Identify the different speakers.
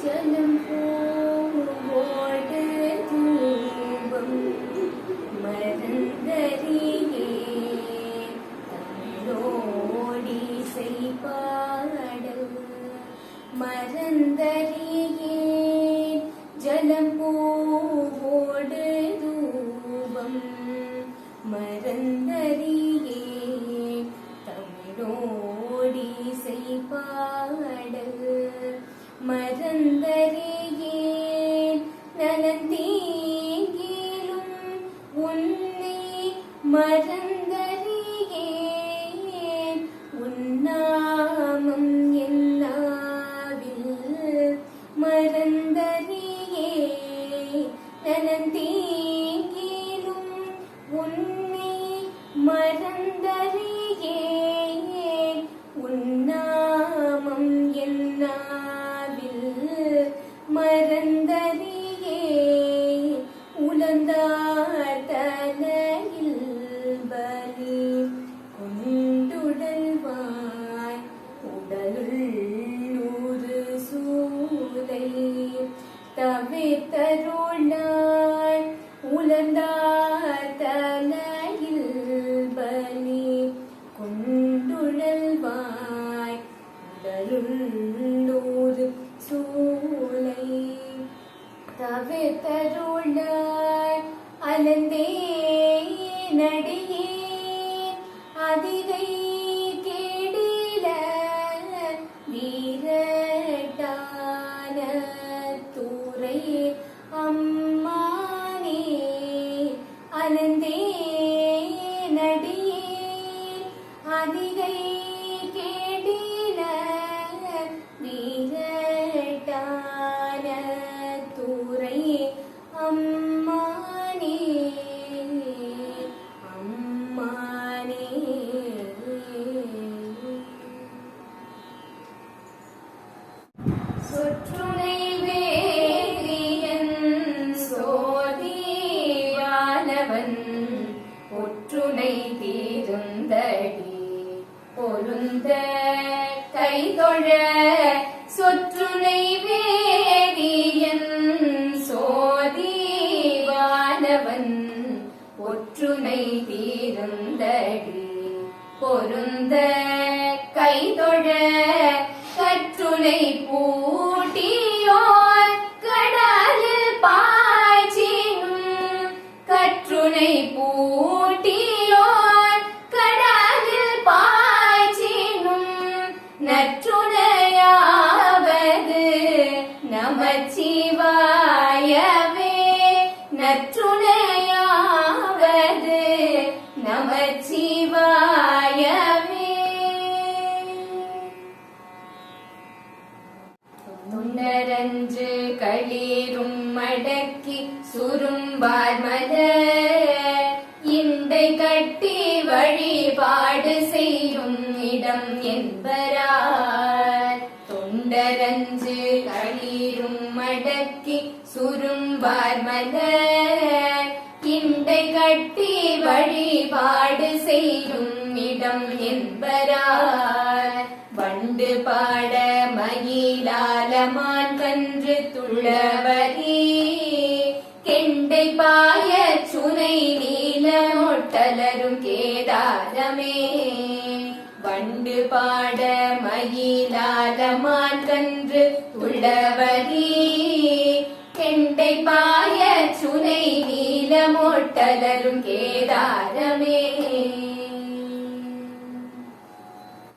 Speaker 1: ചലം പോകോടെ ദീപം മരന്തരിയേ തന്നോടി പാടൽ മരന്തരിയേ ജലം പോകോടെ ദൂപം മരന്ത மறந்தறியேன் நலந்தீங்கிலும் உன்னை மறந்தறியேன். உன்னாமம் எல்லாவில் மறந்தறியே நலந்தீங்கிலும் உன்னை மறந்தறியேன் கொண்டுடல்வாய் உடலுள்ளூறு சூலை. தவித்தருளாய் உலந்தார் தலையில் பலி. கொண்டுழல்வாய் உடலுள்ளூர் சூலை. தவிர்த்தருளாய் அலந்தே நடியே. அதிரை சொற்றுனை தீருந்தடி. பொருந்த கைதொழ சொற்றுனை வேதியன் சோதிவானவன் ஒற்றுனை தீருந்தடி. பொருந்த கைதொழ கற்றுனை பூட்டியோர் கடலில் பாய்ச்சினும். கற்றுனை பூட்டியோர் கடலில் பாய்ச்சினும். நற்றுணையாவது நமச்சிவாயவே. நற்றுணையாவது நமச்சி தொண்டரஞ்சு களீரும் மடக்கி சுரும்பார் மலர் இந்தை கட்டி வழிபாடு செய்யும் இடம் என்பரார். தொண்டரஞ்சு களீரும் மடக்கி சுரும்பார் மலர் இண்டை கட்டி வழிபாடு செய்யும் இடம் என்பரார். லாலமான் கன்று துள்ளவரே கெண்டை பாய சுனை நீல மொட்டலரும் கேதாரமே. வண்டு பாட மயிலாலமான் கன்று துள்ளவரே கெண்டை பாய சுனை நீல மொட்டலரும் கேதாரமே.